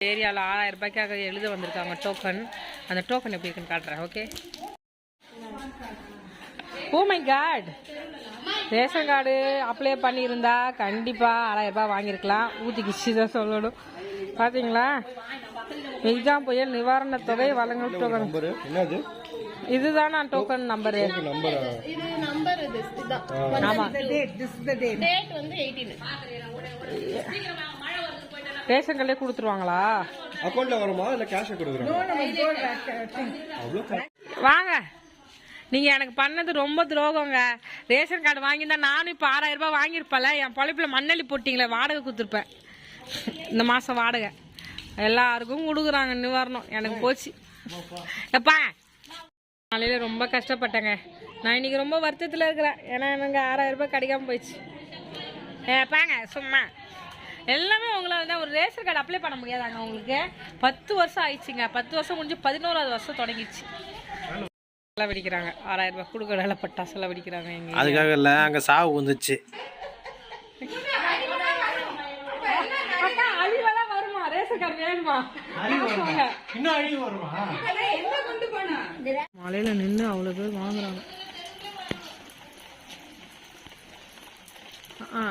ஏரியாவில் ஆறாயிரம் ரூபாய்க்காக எழுத வந்திருக்காங்க டோக்கன் அந்த டோக்கன் எப்படி இருக்குன்னு காட்டுறேன் okay oh my God ration card apply பண்ணியிருந்தா கண்டிப்பாக ஆறாயிரம் ரூபாய் வாங்கியிருக்கலாம். ஊற்றிக்கிச்சு தான் சொல்லணும். பார்த்தீங்களா எக்ஸாம் புயல் நிவாரணத் தொகை வழங்கும் டோக்கன் இதுதான் நான் டோக்கன் நம்பரு நம்பரா ரேஷன் கார்டே கொடுத்துருவாங்களா அக்கௌண்ட்ல வருமா? இல்ல கேஷ் கொடுக்குறாங்க வாங்க. நீங்க எனக்கு பண்ணது ரொம்ப துரோகங்க. ரேஷன் கார்டு வாங்கியிருந்தா நானும் இப்போ ஆறாயிரம் ரூபாய் வாங்கியிருப்பேன்ல. என் பொழைப்பில் மண்ணள்ளி போட்டிங்களே வாடகை கொடுத்துருப்பேன். இந்த மாதம் வாடகை. எல்லாருக்கும் கொடுக்குறாங்க நிவாரணம். எனக்கு போச்சு. எப்பா? காலையில் ரொம்ப கஷ்டப்பட்டேங்க. நான் இன்னைக்கு ரொம்ப வருத்தத்தில் இருக்கிறேன். ஏன்னா எனக்கு ஆறாயிரம் ரூபாய் கிடைக்காம போயிடுச்சு. ஏப்பாங்க சும்மா. எல்லாமே உங்களால் தான். ஒரு ரேஷன் கார்டு அப்ளை பண்ண முடியாதாங்க உங்களுக்கு? பத்து வருஷம் ஆயிடுச்சுங்க. பத்து வருஷம் முடிஞ்சு பதினோராவது வருஷம் தொடங்கிடுச்சு. செலவழிக்கிறாங்க. ஆறாயிரம் ரூபாய் கொடுக்கறதால பட்டா செலவழிக்கிறாங்க எங்க அதுக்காக இல்லை அங்கே சாவு வந்துச்சு. அழிவெல்லாம் வருமா? ரேஷன் கார்டு வேணுமா? மலையில நின்று அவ்வளோ பேர் வாங்குறாங்க. ஆ.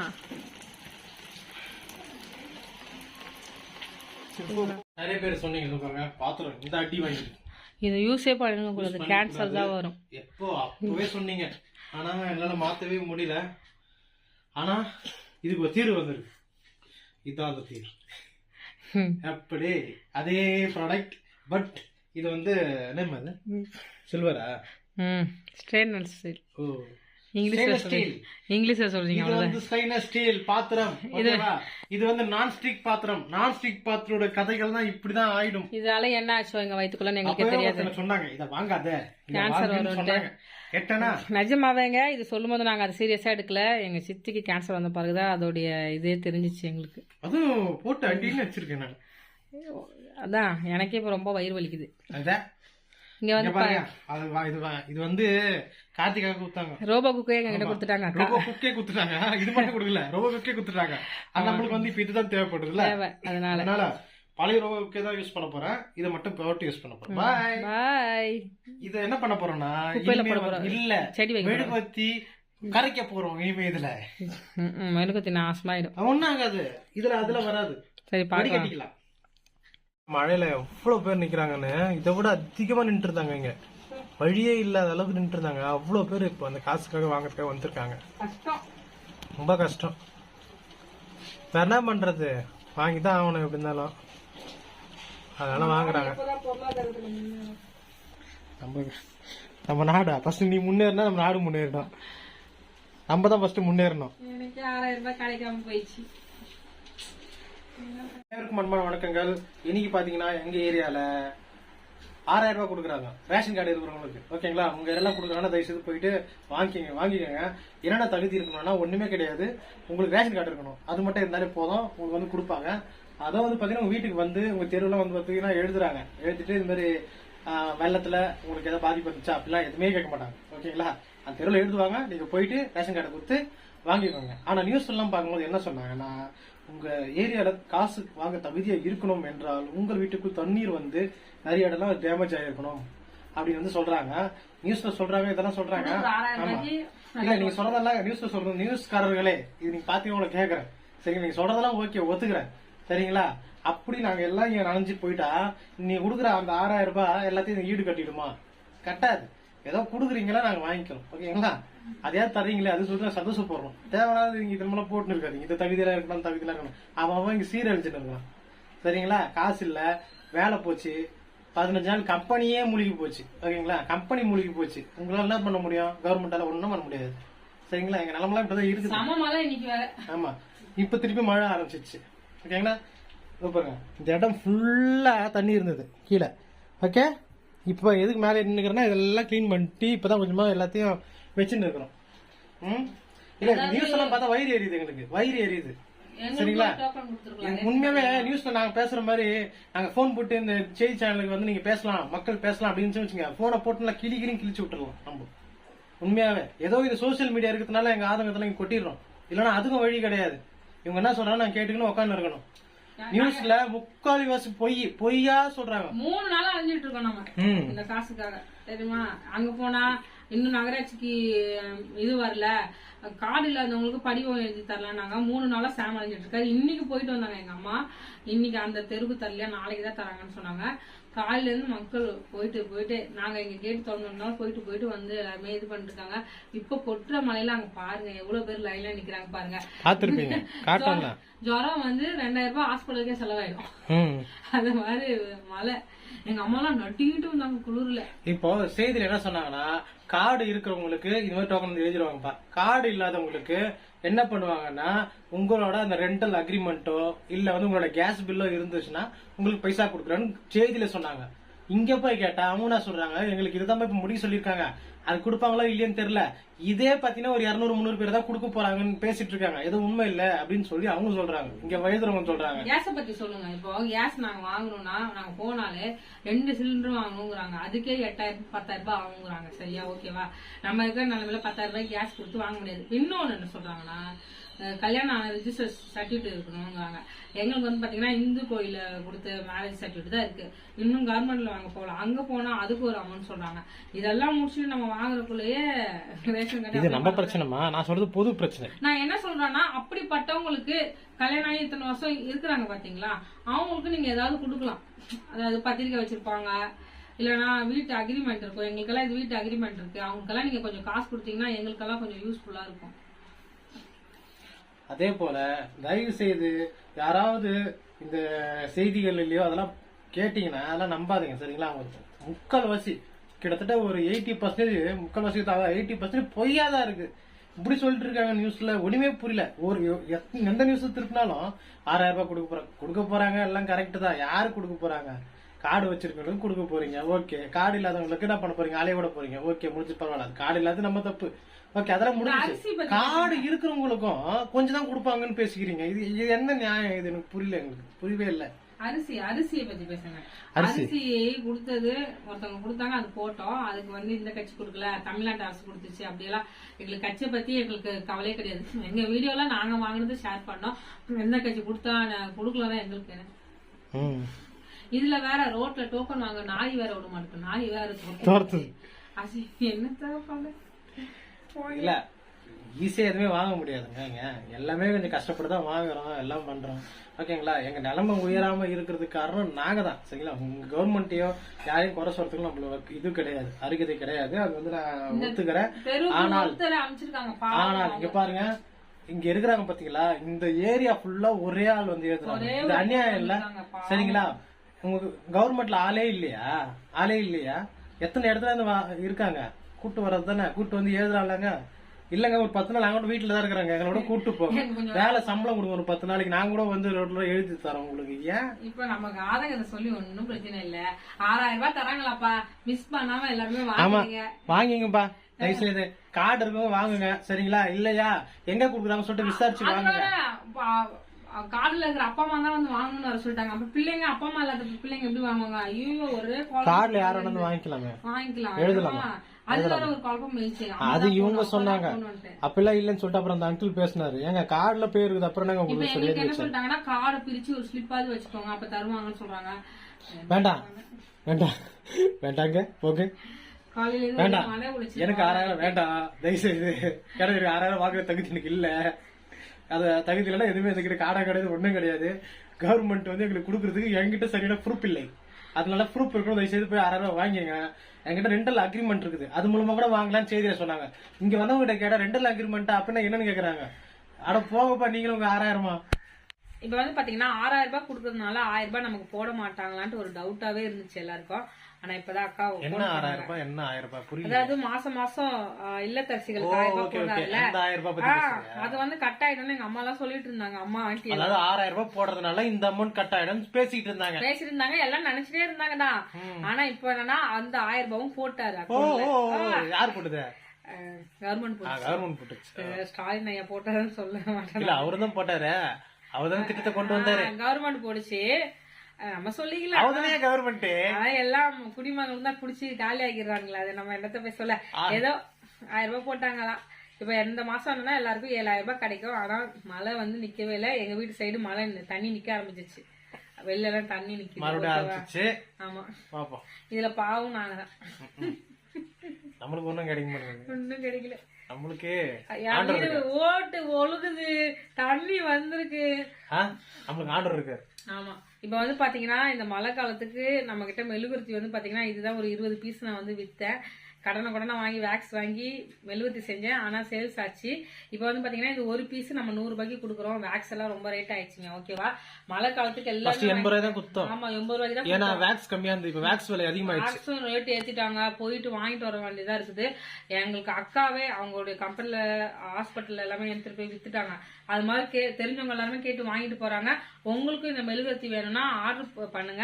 நிறைய பேர் சொன்னீங்க பாருங்க பாத்திரம் இந்த அடி வாங்கி. இதை யூஸே பண்ணுங்க கூடாது கேன்சர் தான் வரும். எப்போ? அப்பவே சொன்னீங்க. ஆனா என்னால மாத்தவே முடியல. ஆனா இதுக்கு ஒரு தீர்வு வந்திருக்கு. இதுதான் அந்த தீர்வு. அப்படி அதே ப்ராடக்ட் பட் இது வந்து என்ன சில்வரா ம். Stainless steel oh. இங்கிலீஷ்ல steel. இங்கிலீஷ்ல சொல்றீங்க இது வந்து ஸ்டைனஸ் ஸ்டீல் பாத்திரம் இது வந்து நான் ஸ்டிக் பாத்திரம். நான் ஸ்டிக் பாத்திரோட கதைகள் தான் இப்படிதான் ஆயிடும். இதால என்ன ஆச்சோ எங்க வயிற்றுக்குள்ளன்னு எங்களுக்கு தெரியாது. சொன்னாங்க இத வாங்காத வரும்ட்டு. சொன்னாங்க. கேட்டனா? நிஜமாவேங்க இது சொல்லும்போது நாங்கள் அதை சீரியஸாக எடுக்கல. எங்கள் சித்திக்கு கேன்சர் வந்த பிறகு தான் அதோடைய இதே தெரிஞ்சிச்சு எங்களுக்கு. அதுவும் போட்டு அடின்னு வச்சிருக்கேன் நான். அதான் எனக்கே இப்போ ரொம்ப வயிறு வலிக்குது. அதான். இங்கே வந்து பாருங்க. அது இது இது வந்து கார்த்திகா கொடுத்தாங்க. ரோபோ குக்கே எங்ககிட்ட கொடுத்துட்டாங்க ரோபோ குக்கே குத்துட்டாங்க இது மட்டும் கொடுக்கல. ரோபோ குக்கே குத்துட்டாங்க அது நம்மளுக்கு வந்து இப்ப இதுதான் தேவைப்படுதுல்ல. தேவை. அதனால. அதனால பழைய ரோபோ குக்கே தான் யூஸ் பண்ண போறேன். இதை மட்டும் போட்டு யூஸ் பண்ண போறேன். பாய் பாய் இத என்ன பண்ண போறோம்னா போட. இல்ல. செடி. மெழுகுவத்தி கரைக்க போறோம் இனிமே இதுல. ம் மெழுகுத்தி நாசமாயிடும். ஒன்னும் ஆகாது. இதுல அதுல வராது. சரி பார்க்கலாம். கட்டிக்கலாம் மழையில எவ்வளவு பேர் நிக்கிறாங்கன்னு இதை விட அதிகமா நின்று இருந்தாங்க இங்க. வழியே இல்லாத அளவுக்கு நின்று இருந்தாங்க அவ்வளவு பேர் இப்போ அந்த காசுக்காக வாங்கறதுக்காக வந்திருக்காங்க. ரொம்ப கஷ்டம். வேற என்ன பண்றது? வாங்கி தான் ஆகணும் எப்படி இருந்தாலும். அதனால வாங்குறாங்க. நம்ம நம்ம நாடா. ஃபர்ஸ்ட் நீ முன்னேறினா நம்ம நாடு முன்னேறிடும் நம்ம தான் ஃபர்ஸ்ட் முன்னேறணும். எனக்கு ஆறாயிரம் ரூபாய் கிடைக்காம போயிடுச்சு. அனைவருக்கும் அன்பான வணக்கங்கள். இன்னைக்கு பாத்தீங்கன்னா எங்க ஏரியால ஆறாயிரம் ரூபாய் கொடுக்குறாங்க. ரேஷன் கார்டு இருக்கிறவங்களுக்கு. ஓகேங்களா? உங்க எல்லாம் கொடுக்குறாங்கன்னா தயவு செய்து போயிட்டு வாங்கிக்கங்க வாங்கிக்கோங்க. என்னென்ன தகுதி இருக்கணும்னா ஒண்ணுமே கிடையாது. உங்களுக்கு ரேஷன் கார்டு இருக்கணும். அது மட்டும் இருந்தாலே போதும். உங்களுக்கு வந்து கொடுப்பாங்க. அதை வந்து பாத்தீங்கன்னா உங்க வீட்டுக்கு வந்து உங்க தெருவில் வந்து பாத்தீங்கன்னா எழுதுறாங்க. எழுதிட்டு இது மாதிரி வெள்ளத்துல உங்களுக்கு ஏதாவது பாதிப்பு இருந்துச்சா அப்படிலாம் எதுவுமே கேட்க மாட்டாங்க. ஓகேங்களா? அந்த தெருவில் எழுதுவாங்க. நீங்க போயிட்டு ரேஷன் கார்டை கொடுத்து வாங்கிக்கோங்க. ஆனா நியூஸ் எல்லாம் பார்க்கும்போது என்ன சொன்னாங்கன்னா உங்க ஏரியால காசு வாங்க தகுதியா இருக்கணும் என்றால் உங்கள் வீட்டுக்குள் தண்ணீர் வந்து நிறைய இடம்லாம் டேமேஜ் ஆயிருக்கணும் அப்படின்னு வந்து சொல்றாங்க. நியூஸ்ல சொல்றாங்க இதெல்லாம் சொல்றாங்க. ஆமா. இல்ல நீங்க சொல்றதெல்லாம் நியூஸ்ல சொல்றது நியூஸ்காரர்களே இது நீங்க பாத்தீங்க உங்களை கேக்குறேன் சரி நீங்க சொல்றதெல்லாம் ஓகே ஒத்துக்கிறேன். சரிங்களா? அப்படி நாங்க எல்லாம் இங்க நனைஞ்சு போயிட்டா நீ கொடுக்குற அந்த ஆறாயிரம் ரூபாய் எல்லாத்தையும் ஈடு கட்டிடுமா? கட்டாது. ஏதோ குடுக்குறீங்களா நாங்க வாங்கிக்கிறோம். ஓகேங்களா? அதையா தர்றீங்களே அது சொல்லி சந்தோஷப்படுறோம். தேவையில்லாத நீங்க இது மூலம் போட்டுன்னு இருக்காதீங்க இந்த தகுதியெல்லாம் இருக்கணும் தகுதியெல்லாம் இருக்கணும் அவன் அவன் இங்க சீரழிச்சுட்டு இருக்கான் சரிங்களா? காசு இல்ல வேலை போச்சு. பதினஞ்சு நாள் கம்பெனியே மூழ்கி போச்சு. ஓகேங்களா? கம்பெனி மூழ்கி போச்சு. உங்களால என்ன பண்ண முடியும்? கவர்மெண்டால ஒண்ணும் பண்ண முடியாது. சரிங்களா? எங்க நிலமெல்லாம் இப்படிதான் இருக்குது ஆமா. இப்ப திருப்பி மழை ஆரம்பிச்சிச்சு ஓகேங்களா? பாருங்க. இந்த இடம் ஃபுல்லா தண்ணி இருந்தது. கீழே. ஓகே இப்போ எதுக்கு மேலே நின்னுக்கிறேன்னா இதெல்லாம் க்ளீன் பண்ணிட்டு இப்பதான் கொஞ்சமா எல்லாத்தையும் வச்சுன்னு இருக்கிறோம் ம்? இல்ல நியூஸ் எல்லாம் பார்த்தா வயிறு எரியுது எங்களுக்கு. வயிறு எரியுது. சரிங்களா? உண்மையாவே நியூஸ்ல நாங்க பேசுற மாதிரி நாங்க போன் போட்டு இந்த செய்தி சேனலுக்கு வந்து நீங்க பேசலாம் மக்கள் பேசலாம் அப்படின்னு வச்சுங்க போனை போட்டு நல்லா கிளி கிளி கிழிச்சு விட்டுறலாம் நம்ம. உண்மையாவே. ஏதோ இது சோசியல் மீடியா இருக்கிறதுனால எங்க ஆதங்கத்துல இங்க கொட்டிடுறோம். இல்லைன்னா அதுக்கும் வழி கிடையாது. இவங்க என்ன சொல்றாங்க நான் கேட்டுக்கணும் உட்காந்து இருக்கணும். நியூஸ்ல முக்கால் வாசி பொய் பொய்யா சொல்றாங்க. மூணு நாளா அழிஞ்சிட்டு இருக்கோம் நம்ம. இந்த காசுக்காக. தெரியுமா? அங்க போனா இன்னும் நகராட்சிக்கு இது வரல. கார்டு இல்லாதவங்களுக்கு படிவம் எழுதி தரலான்னாங்க. மூணு நாளா சேம் அழிஞ்சிட்டு இருக்காரு. இன்னைக்கு போயிட்டு வந்தாங்க எங்க அம்மா. இன்னைக்கு அந்த தெருவுக்கு தரலையா நாளைக்கு தான் தராங்கன்னு சொன்னாங்க. காலையில இருந்து மக்கள் போயிட்டு போயிட்டு நாங்க எங்க கேட் திறந்தோம்னா போயிட்டு போயிட்டு வந்து எல்லாருமே இது பண்ணிட்டு இருக்காங்க இப்ப கொட்டுற மலையில அங்க பாருங்க எவ்வளவு பேர் லைன்ல நிக்கிறாங்க பாருங்க. பாத்திருப்பீங்க காட்டல ஜுரம் வந்து ரெண்டாயிரம் ரூபாய் ஹாஸ்பிட்டலுக்கே செலவாயிடும். அது மாதிரி மழை. எங்க அம்மாலாம் நட்டிக்கிட்டு வந்தாங்க குளிர்ல. இப்போ செய்தியில என்ன சொன்னாங்கன்னா கார்டு இருக்கிறவங்களுக்கு இந்த மாதிரி டோக்கன் எழுதிடுவாங்கப்பா. கார்டு இல்லாதவங்களுக்கு என்ன பண்ணுவாங்கன்னா உங்களோட அந்த ரெண்டல் அக்ரிமெண்ட்டோ இல்ல வந்து உங்களோட கேஸ் பில்லோ இருந்துச்சுன்னா உங்களுக்கு பைசா கொடுக்குறேன்னு செய்தியில சொன்னாங்க. இங்க போய் கேட்டா அவங்க என்ன சொல்றாங்க எங்களுக்கு இதுதான் இப்ப முடிவு சொல்லியிருக்காங்க. அது கொடுப்பாங்களோ இல்லையான்னு தெரியல. இதே பாத்தீங்கன்னா ஒரு இருநூறு முந்நூறு பேர் தான் கொடுக்க போறாங்கன்னு பேசிட்டு இருக்காங்க. எதுவும் உண்மை இல்ல அப்படின்னு சொல்லி அவங்க சொல்றாங்க. இங்க வயதுறவங்க சொல்றாங்க. கேஸ பத்தி சொல்லுங்க. இப்போ கேஸ் நாங்க வாங்கணும்னா நாங்க போனாலே ரெண்டு சிலிண்டர் வாங்கணுங்கிறாங்க. அதுக்கே எட்டாயிரம் பத்தாயிரம் ரூபாய் ஆகுங்கிறாங்க. சரியா ஓகேவா? நம்ம இருக்கிற நிலமையில பத்தாயிரம் ரூபாய் கேஸ் கொடுத்து வாங்க முடியாது. இன்னொன்னு என்ன சொல்றாங்கன்னா கல்யாணம் ரிஜிஸ்டர் சர்டிஃபிகேட் இருக்கணுங்கிறாங்க எங்களுக்கு வந்து பாத்தீங்கன்னா இந்து கோயில கொடுத்த மேரேஜ் சர்டிஃபிகேட் தான் இருக்கு. இன்னும் கவர்மெண்ட்ல வாங்க போகலாம் அங்க போனா அதுக்கு ஒரு அமௌண்ட் சொல்றாங்க. இதெல்லாம் முடிச்சுட்டு நம்ம வாங்குறதுக்குள்ளேயே ரேஷன் இது கடை நம்ம பிரச்சனைமா நான் சொல்றது பொது பிரச்சனை. நான் என்ன சொல்றேன்னா அப்படிப்பட்டவங்களுக்கு கல்யாணம் ஆகி இத்தனை வருஷம் இருக்கிறாங்க பாத்தீங்களா? அவங்களுக்கு நீங்க ஏதாவது கொடுக்கலாம். அதாவது பத்திரிக்கை வச்சிருப்பாங்க. இல்லனா வீட்டு அக்ரிமெண்ட் இருக்கும். எங்களுக்கெல்லாம் இது வீட்டு அக்ரிமெண்ட் இருக்கு. அவங்களுக்கெல்லாம் நீங்க கொஞ்சம் காசு கொடுத்தீங்கன்னா எங்களுக்கெல்லாம் கொஞ்சம் யூஸ்ஃபுல்லா இருக்கும். அதே போல தயவு செய்து யாராவது இந்த செய்திகள் இல்லையோ அதெல்லாம் கேட்டீங்கன்னா அதெல்லாம் நம்பாதீங்க சரிங்களா? அவங்க முக்கால்வாசி கிட்டத்தட்ட ஒரு எயிட்டி பர்சன்டேஜ் முக்கால்வாசி எயிட்டி பர்சன்டேஜ் பொய்யா தான் இருக்கு. இப்படி சொல்லிட்டு இருக்காங்க நியூஸ்ல ஒண்ணுமே புரியல. ஒரு எத்- எந்த நியூஸ் திருப்பினாலும் ஆறாயிரம் ரூபாய் கொடுக்க போறாங்க கொடுக்க போறாங்க எல்லாம் கரெக்ட் தான். யாரு கொடுக்க போறாங்க? கார்டு வச்சிருக்கவங்களுக்கு கொடுக்க போறீங்க. ஓகே கார்டு இல்லாதவங்களுக்கு என்ன பண்ண போறீங்க? அலைய விட போறீங்க. ஓகே முடிஞ்சு பரவாயில்ல. கார்டு இல்லாத நம்ம தப்பு. ஓகே அதெல்லாம் முடிஞ்சு கார்டு இருக்கிறவங்களுக்கும் கொஞ்சம் தான் கொடுப்பாங்கன்னு பேசிக்கிறீங்க. இது இது என்ன நியாயம் இது? எனக்கு புரியல எங்களுக்கு. புரியவே இல்லை. அரிசி அரிசியை பத்தி பேசுங்க. அரிசி. கொடுத்தது ஒருத்தவங்க கொடுத்தாங்க அது போட்டோம். அதுக்கு வந்து இந்த கட்சி கொடுக்கல. தமிழ்நாட்டு அரசு கொடுத்துச்சு. அப்படியெல்லாம் எங்களுக்கு கட்சியை பத்தி எங்களுக்கு கவலையே கிடையாது. எங்க வீடியோல நாங்க வாங்கினது ஷேர் பண்ணோம். எந்த கட்சி கொடுத்தா நான் கொடுக்கலதான் எங்களுக்கு இதுல வேற ரோட்ல டோக்கன் வாங்க நாய் வேற விட மாட்டேன் நாய் வேற. அது என்ன தேவைப்பாங்க இல்ல ஈஸியா எதுவுமே வாங்க முடியாதுங்க. எல்லாமே கொஞ்சம் கஷ்டப்பட்டு தான் வாங்குறோம் எல்லாம் பண்றோம். ஓகேங்களா எங்க நிலைமை உயராம இருக்கிறதுக்கு காரணம் நாங்க தான். சரிங்களா? உங்க கவர்மெண்ட்டையோ யாரையும் குறை சொல்றதுக்கு நம்மளுக்கு இது கிடையாது. அருகதை கிடையாது. அது வந்து நான் ஒத்துக்கிறேன். ஆனால் ஆனால் இங்க பாருங்க. இங்க இருக்கிறாங்க பாத்தீங்களா? இந்த ஏரியா ஃபுல்லா ஒரே ஆள் வந்து ஏத்துறாங்க. இது அநியாயம் இல்ல. சரிங்களா? உங்க கவர்மெண்ட்ல ஆளே இல்லையா? ஆளே இல்லையா? எத்தனை இடத்துல இருந்து இருக்காங்க? கூட்டு வர்றது தானே? கூட்டு வந்து எழுதுறாங்க இல்லங்க ஒரு பத்து நாள் அங்கிட்ட வீட்டுல தான் இருக்கிறாங்க. எங்களோட கூட்டு கொஞ்சம் வேலை சம்பளம் கொடுங்க ஒரு பத்து நாளைக்கு. நாங்க கூட வந்து ரோட்ல எழுதி தரோம் உங்களுக்கு. ஏன்? இப்ப நமக்கு ஆதங்கத்தை சொல்லி ஒண்ணும் பிரச்சனை இல்ல. ஆறாயிரம் ரூபாய் தராங்களாப்பா. மிஸ் பண்ணாம எல்லாருமே வாங்கிங்கப்பா. தயவுசெய்து கார்டு இருக்கவங்க வாங்குங்க. சரிங்களா? இல்லையா? எங்க குடுக்குறாங்க சொல்லிட்டு விசாரிச்சு வாங்குங்க. கார்டுல இருக்கிற அப்பா அம்மா தான் வந்து வாங்கணும்னு வர சொல்லிட்டாங்க. அப்ப பிள்ளைங்க அப்பா அம்மா இல்லாத பிள்ளைங்க எப்படி வாங்குவாங்க? ஐயோ ஒரே. கார்டுல யாரும் வந்து வாங்கிக்கலாமே? வாங்கிக்கலாம். எழுதலாமா? அது வேற ஒரு குழப்பம் இருந்துச்சு. அம்மா அது தான் இவங்க சொன்னாங்க. போகணும்ன்ட்டு. அப்பெல்லாம் இல்லைன்னு சொல்லிட்டு அப்புறம் அந்த அங்கிள் பேசினாரு. ஏங்க கார்டுல பேர் இருக்குது அப்புறம் நாங்க உங்களுக்கு சொல்லி எங்களுக்கு என்ன சொல்லிட்டாங்கன்னா கார்டு பிரிச்சு ஒரு ஸ்லிப்பாவது வச்சுக்கோங்க அப்ப தருவாங்கன்னு சொல்றாங்க. வேண்டாம். வேண்டாம். வேண்டாங்க. ஓகே. வேண்டாம். எனக்கு ஆறாயிரம் வேண்டாம். தயவுசெய்து. எனக்கு ஆறாயிரம் வாங்குற தகுதி எனக்கு இல்ல. அதை தகுதி எதுவுமே எங்ககிட்ட காடா கிடையாது ஒன்றும் கிடையாது. கவர்மெண்ட் வந்து எங்களுக்கு கொடுக்கறதுக்கு என்கிட்ட சரியான ப்ரூஃப் இல்லை. அதனால ப்ரூஃப் இருக்கணும் தயவுசெய்து போய் ஆறாயிரம் ரூபாய் வாங்கிங்க என்கிட்ட ரெண்டல் அக்ரிமெண்ட் இருக்குது. அது மூலமா கூட வாங்கலாம்னு செய்தியில சொன்னாங்க. இங்க வந்தவங்க கிட்ட கேட்டா ரெண்டல் அக்ரிமெண்ட் அப்படின்னா என்னன்னு கேக்குறாங்க. அட போகப்பா நீங்களும் உங்க ஆறாயிரமா? இப்ப வந்து பாத்தீங்கன்னா ஆறாயிரம் ரூபாய் கொடுக்கறதுனால ஆயிரம் ரூபாய் நமக்கு போட மாட்டாங்களான்ட்டு ஒரு டவுட்டாவே இருந்துச்சு எல்லாருக்கும். ஆனா இப்பதான் அக்கா என்ன ஆறாயிரம் ரூபாய் என்ன ஆயிரம் ரூபாய்? புரியல அதாவது மாசம் மாசம் இல்லத்தரசிகளுக்கு ஆயிரம் ரூபாய். போடுறாங்கல்ல. அது வந்து கட் ஆயிடும்னு எங்க அம்மா எல்லாம் சொல்லிட்டு இருந்தாங்க. அம்மா ஆண்டி அதாவது ஆறாயிரம் ரூபாய் போடுறதுனால இந்த அமௌண்ட் கட் ஆயிடும் பேசிட்டு இருந்தாங்க. பேசிட்டு இருந்தாங்க. எல்லாம் நினைச்சிட்டே இருந்தாங்கடா ஆனா இப்ப என்னன்னா அந்த ஆயிரம் ரூபாயும் போட்டாரு யார் போட்டது? கவர்மெண்ட் கவர்மெண்ட் போட்டுச்சு. ஸ்டாலின் ஐயா போட்டாருன்னு சொல்ல மாட்டேன். அவரு தான் போட்டாரு. அவர் தான் திட்டத்தை கொண்டு வந்தாரு. கவர்மெண்ட் போடுச்சு நம்ம சொல்லிக்கலாம் கவர்மெண்ட் எல்லாம் குடிமகன் தான் புடிச்சு காலி ஆகிடுறாங்களா அது நம்ம என்னத்த போய் சொல்ல? ஏதோ ஆயிரம் ரூபாய் போட்டாங்களாம். இப்போ எந்த மாசம் ஆனா எல்லாருக்கும் ஏழாயிரம் ரூபாய் கிடைக்கும். ஆனா மழை வந்து நிக்கவே இல்லை. எங்க வீட்டு சைடு மழை தண்ணி நிக்க ஆரம்பிச்சிச்சு வெளில எல்லாம் தண்ணி நிக்குது ஆமா. பாப்போம். இதுல பாவம் நாங்க தான். நம்மளுக்கு ஒண்ணும் கிடைக்க மாட்டேங்குது. ஒன்றும் கிடைக்கல. நம்மளுக்கு ஓட்டு ஒழுகுது. தண்ணி வந்திருக்கு. ஆ? நம்மளுக்கு ஆர்டர் இருக்கு ஆமா. இப்ப வந்து பாத்தீங்கன்னா இந்த மழை காலத்துக்கு நம்ம கிட்ட மெழுகுவர்த்தி வந்து பாத்தீங்கன்னா இதுதான் ஒரு இருபது பீஸ் நான் வந்து வித்தேன். கடனை கடனை வாங்கி வேக்ஸ் வாங்கி மெழுகுவர்த்தி செஞ்சேன். ஆனா சேல்ஸ் ஆச்சு. இப்போ வந்து பாத்தீங்கன்னா இது ஒரு பீஸ் நம்ம நூறு ரூபாய்க்கு கொடுக்குறோம். வேக்ஸ் எல்லாம் ரொம்ப ரேட் ஆயிடுச்சுங்க. ஓகேவா மழை காலத்துக்கு எல்லாமே எண்பது ரூபாய் தான் குத்தம். ஆமா எண்பது ரூபாய்க்கு தான் ஏன்னா வேக்ஸ் கம்மியா இருந்து இப்ப வேக்ஸ் விலை அதிகமாயிடுச்சு. வேக்ஸும் ரேட் ஏத்திட்டாங்க. போயிட்டு வாங்கிட்டு வர வேண்டியதா இருக்குது. எங்களுக்கு அக்காவே அவங்களுடைய கம்பெனில ஹாஸ்பிட்டல் எல்லாமே எடுத்துட்டு போய் வித்துட்டாங்க. அது மாதிரி கே தெரிஞ்சவங்க எல்லாருமே கேட்டு வாங்கிட்டு போறாங்க. உங்களுக்கும் இந்த மெழுகுவர்த்தி வேணும்னா ஆர்டர் பண்ணுங்க.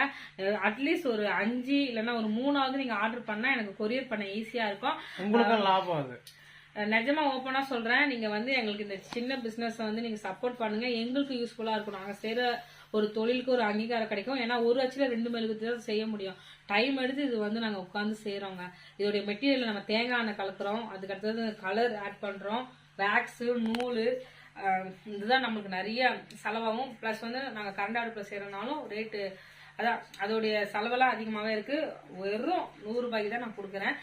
அட்லீஸ்ட் ஒரு அஞ்சு இல்லைன்னா ஒரு மூணாவது நீங்க ஆர்டர் பண்ணா எனக்கு கொரியர் பண்ண ஈஸியா இருக்கும். உங்களுக்கும் லாபம் அது. நிஜமா ஓப்பனா சொல்றேன். நீங்க வந்து எங்களுக்கு இந்த சின்ன பிசினஸ் வந்து நீங்க சப்போர்ட் பண்ணுங்க. எங்களுக்கு யூஸ்ஃபுல்லா இருக்கும். நாங்க செய்யற ஒரு தொழிலுக்கு ஒரு அங்கீகாரம் கிடைக்கும். ஏன்னா ஒரு அச்சுல ரெண்டு மெழுகுத்தி தான் செய்ய முடியும். டைம் எடுத்து இது வந்து நாங்க உட்காந்து செய்யறோங்க இதோடைய மெட்டீரியல் நம்ம தேங்காய் எண்ணெய் கலக்குறோம். அதுக்கு அடுத்தது கலர் ஆட் பண்றோம். வேக்ஸ் நூல் இதுதான் நம்மளுக்கு நிறைய செலவாகும். ப்ளஸ் வந்து நாங்க கரண்ட் அடுப்புல செய்யறதுனாலும் ரேட்டு அதான் அதோடைய செலவெல்லாம் அதிகமாகவே இருக்கு. வெறும் நூறு ரூபாய்க்கு தான் நான் கொடுக்குறேன்.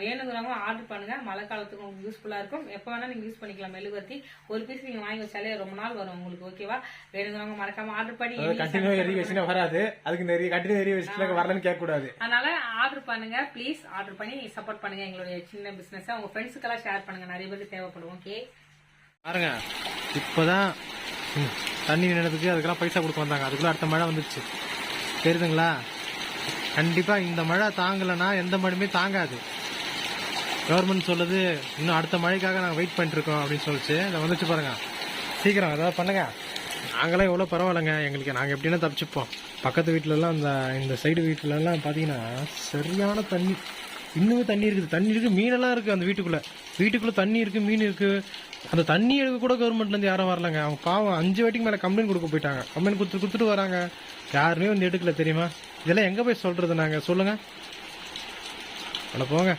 வேணுங்கிறவங்க ஆர்டர் பண்ணுங்க. மழை காலத்துக்கு உங்களுக்கு யூஸ்ஃபுல்லா இருக்கும். எப்போ வேணா நீங்க யூஸ் பண்ணிக்கலாம். மெழுகுவர்த்தி ஒரு பீஸ் நீங்க வாங்கி வச்சாலே ரொம்ப நாள் வரும் உங்களுக்கு ஓகேவா வேணுங்கிறவங்க மறக்காம ஆர்டர் பண்ணி கண்டினியூ வராது. அதுக்கு நிறைய கண்டினியூ வச்சுட்டு வரலன்னு கேட்க கூடாது அதனால ஆர்டர் பண்ணுங்க ப்ளீஸ் ஆர்டர் பண்ணி சப்போர்ட் பண்ணுங்க எங்களுடைய சின்ன பிசினஸ் உங்க ஃப்ரெண்ட்ஸுக்கெல்லாம் ஷேர் பண்ணுங்க. நிறைய பேருக்கு தேவைப்படும் ஓகே பாருங்க. இப்போதான் ம், தண்ணி நின்றதுக்கு அதுக்கெல்லாம் பைசா கொடுக்க வந்தாங்க. அதுக்குள்ள அடுத்த மழை வந்துடுச்சு தெரியுதுங்களா? கண்டிப்பா இந்த மழை தாங்கலைன்னா எந்த மழையுமே தாங்காது. கவர்மெண்ட் சொல்லுது இன்னும் அடுத்த மழைக்காக நாங்கள் வெயிட் பண்ணிட்டு இருக்கோம் அப்படின்னு சொல்லிச்சு. இதை வந்துச்சு பாருங்க. சீக்கிரம் ஏதாவது பண்ணுங்க. நாங்களாம் எவ்வளோ பரவாயில்லைங்க. எங்களுக்கு நாங்கள் எப்படின்னா தப்பிச்சுப்போம். பக்கத்து வீட்டிலலாம் அந்த இந்த சைடு வீட்டிலலாம் பார்த்தீங்கன்னா சரியான தண்ணி. இன்னுமே தண்ணி இருக்குது. தண்ணி இருக்குது மீனெல்லாம் இருக்குது அந்த வீட்டுக்குள்ளே. வீட்டுக்குள்ளே தண்ணி இருக்குது மீன் இருக்குது அந்த தண்ணி எடுக்க கூட கவர்மெண்ட்லேருந்து யாரும் வரலங்க. அவங்க பாவம் அஞ்சு வாட்டிக்கு மேலே கம்ப்ளைண்ட் கொடுக்க போயிட்டாங்க. கம்ப்ளைண்ட் கொடுத்து கொடுத்துட்டு வராங்க. யாருமே வந்து எடுக்கல தெரியுமா? இதெல்லாம் எங்கே போய் சொல்கிறது நாங்கள் சொல்லுங்கள் அட போங்க.